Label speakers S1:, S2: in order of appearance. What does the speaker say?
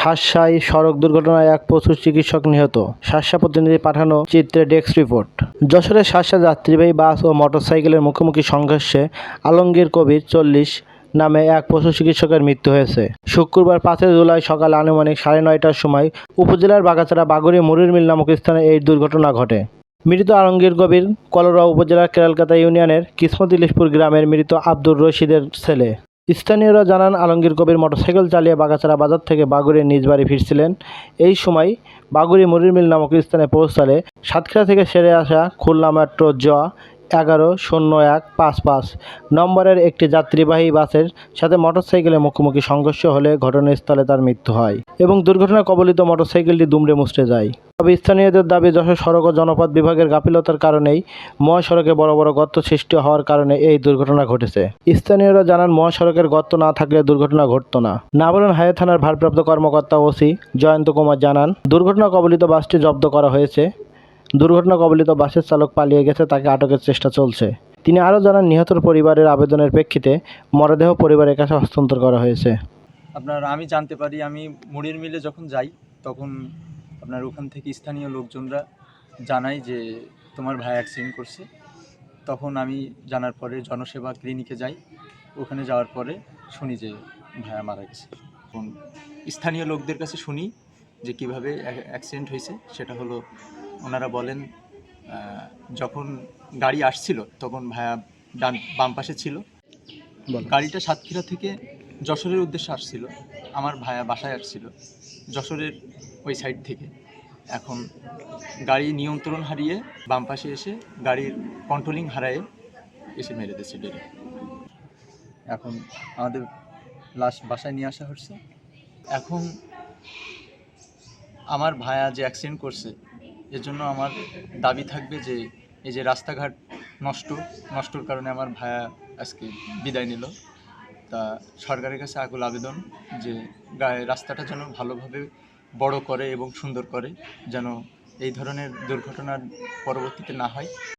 S1: শাসাই সড়ক দুর্ঘটনায় এক পশু চিকিৎসক নিহত। শাসা প্রতিনিধি পাঠানো চিত্রে ডেস্ক রিপোর্ট। যশোরের শাসা যাত্রীবাহী বাস ও মোটরসাইকেলের মুখোমুখি সংঘর্ষে আলমগীর কবির চল্লিশ নামে এক পশু চিকিৎসকের মৃত্যু হয়েছে। শুক্রবার পাঁচই জুলাই সকাল আনুমানিক সাড়ে নয়টার সময় উপজেলার বাগাছড়া বাগুড়ি মুরির মিল নামক স্থানে এই দুর্ঘটনা ঘটে। মৃত আলমগীর কবির কলরা উপজেলার কেরালকাতা ইউনিয়নের কিসমত ইলিশপুর গ্রামের মৃত আব্দুর রশিদের ছেলে। স্থানীয়রা জানান, আলমগীর কবির মোটরসাইকেল চালিয়ে বাগাছড়া বাজার থেকে বাগুড়ির নিজ বাড়ি ফিরছিলেন। এই সময় বাগুড়ি মরির মিল নামক স্থানে পৌঁছালে সাতক্ষীরা থেকে সেরে আসা খুলনা মেট্রো জ এগারো, শূন্য এক, পাঁচ পাঁচ। নম্বরের একটি যাত্রীবাহী বাসের সাথে মোটরসাইকেলের মুখোমুখি সংঘর্ষ হলে ঘটনাস্থলে তার মৃত্যু হয় এবং দুর্ঘটনা কবলিত মোটরসাইকেলটি দুমড়ে মুচড়ে যায়। তবে স্থানীয়দের দাবি, যশোর সড়ক ও জনপথ বিভাগের গাফিলতার কারণেই মহাসড়কে বড় বড় গর্ত সৃষ্টি হওয়ার কারণে এই দুর্ঘটনা ঘটেছে। স্থানীয়রা জানান, মহাসড়কের গর্ত না থাকলে দুর্ঘটনা ঘটতো না। নাবরণ হায়া থানার ভারপ্রাপ্ত কর্মকর্তা ওসি জয়ন্ত কুমার জানান, দুর্ঘটনা কবলিত বাসটি জব্দ করা হয়েছে। দুর্ঘটনা কবলিত বাসের চালক পালিয়ে গেছে, তাকে আটকের চেষ্টা চলছে। তিনি আরও জানান, নিহতর পরিবারের আবেদনের প্রেক্ষিতে মরদেহ পরিবারের কাছে হস্তান্তর করা হয়েছে।
S2: আপনার, আমি জানতে পারি, আমি মুড়ির মিলে যখন যাই, তখন আপনার ওখান থেকে স্থানীয় লোকজনরা জানায় যে তোমার ভাই অ্যাক্সিডেন্ট করছে। তখন আমি জানার পরে জনসেবা ক্লিনিকে যাই। ওখানে যাওয়ার পরে শুনি যে ভাইয়া মারা গেছে। তখন স্থানীয় লোকদের কাছে শুনি যে কীভাবে অ্যাক্সিডেন্ট হয়েছে, সেটা হলো ওনারা বলেন যখন গাড়ি আসছিল তখন ভাইয়া ডান বাম পাশে ছিল। গাড়িটা সাতক্ষীরা থেকে যশোরের উদ্দেশ্যে আসছিল। আমার ভাইয়া বাসায় আসছিল যশোরের ওই সাইড থেকে। এখন গাড়ি নিয়ন্ত্রণ হারিয়ে বাম পাশে এসে গাড়ির কন্ট্রোলিং হারায়ে এসে মেরে দিয়েছে ডেরে এখন আমাদের লাশ বাসায় নিয়ে আসা হচ্ছে। এখন আমার ভাইয়া যে অ্যাক্সিডেন্ট করছে এর জন্য আমার দাবি থাকবে যে এই যে রাস্তাঘাট নষ্ট, নষ্টর কারণে আমার ভায়া আজকে বিদায় নিল। তা সরকারের কাছে আকুল আবেদন যে গায়ে রাস্তাটা যেন ভালোভাবে বড় করে এবং সুন্দর করে, যেন এই ধরনের দুর্ঘটনার পরবর্তীতে না হয়।